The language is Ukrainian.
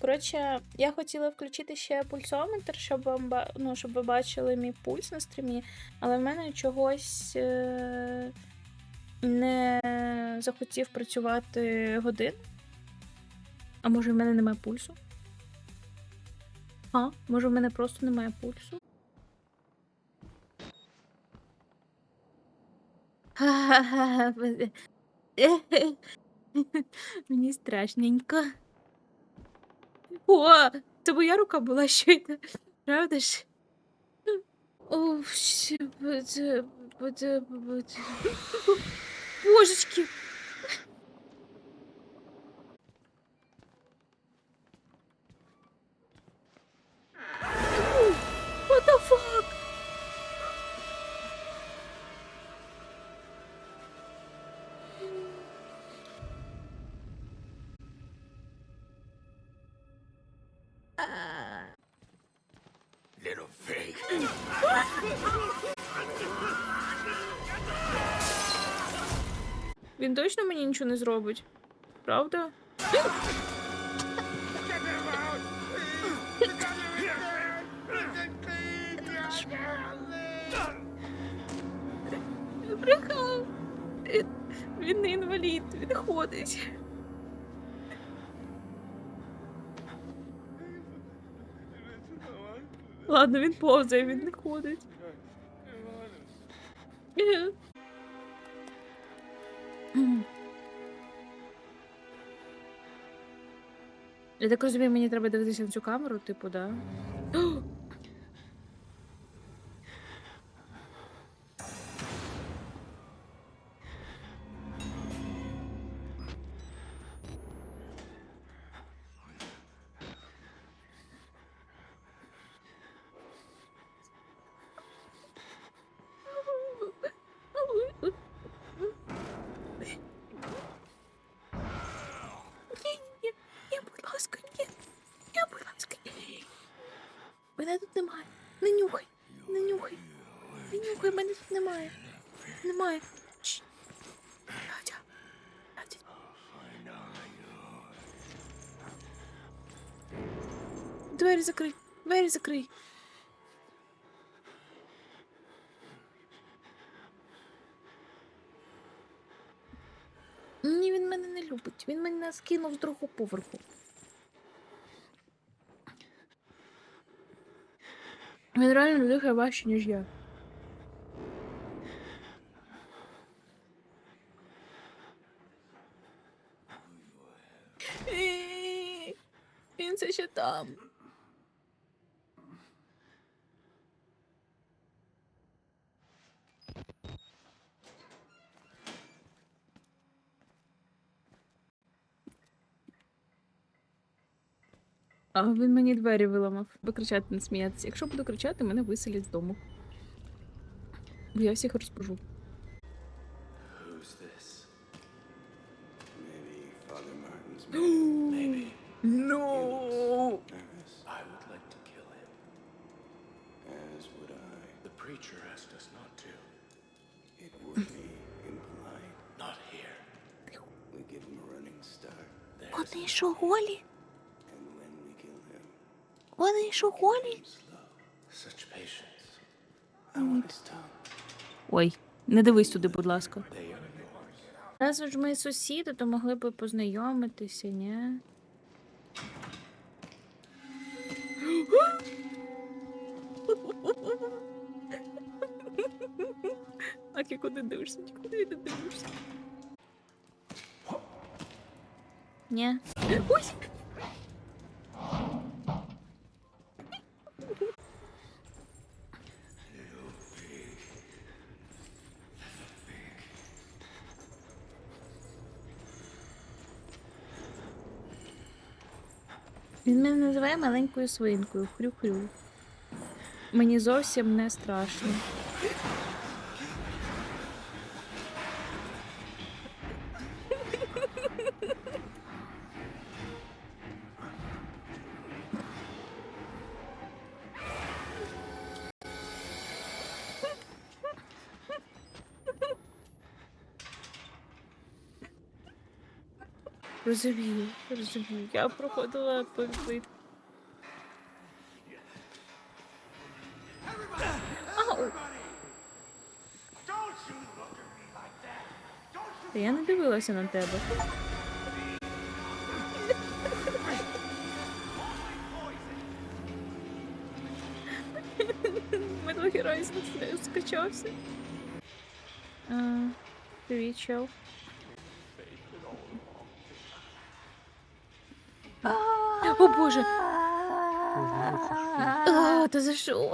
Коротше, я хотіла включити ще пульсометр, щоб, вам ну, щоб ви бачили мій пульс на стрімі, але в мене чогось е- не захотів працювати годин. А може в мене немає пульсу? А, може в мене просто немає пульсу? Мені страшненько. О, це моя рука була щойно. Правда ж? О, все, буде, буде, буде. Божечки. Little pig. Він точно мені нічого не зробить. Правда? Він- не інвалід, він ходить. Ладно, він повзає, він не ходить. Я так розумію, мені треба дивитися на цю камеру, типу, да? Ні, ні, ні, будь ласка, ні. Ні, будь ласка, ні. Мене тут немає. Не нюхай, не нюхай. Не нюхай, мене тут немає. Немає. Двері закрий. Двері закрий. Ні, він мене не любить. Він мене скинув з другого поверху. Він реально дихає важче, ніж я. Е, Він Якщо буду кричати, мене виселять з дому. and when we kill him, Вони що голі? slow. Such patience. I want his tongue. Ой, не дивись туди, будь ласка. Раз ж ми сусіди, то могли б познайомитися, ні? Акі, куди дивишся? Куди ти дивишся? Ні. Ой! Він мене називає маленькою свинкою, хрю-хрю. Мені зовсім не страшно. Розумію, розумію. Я проходила по Ау! Та я не дивилася на тебе. Медл герой скачався. Привіт, чел. О боже! О, Та за що?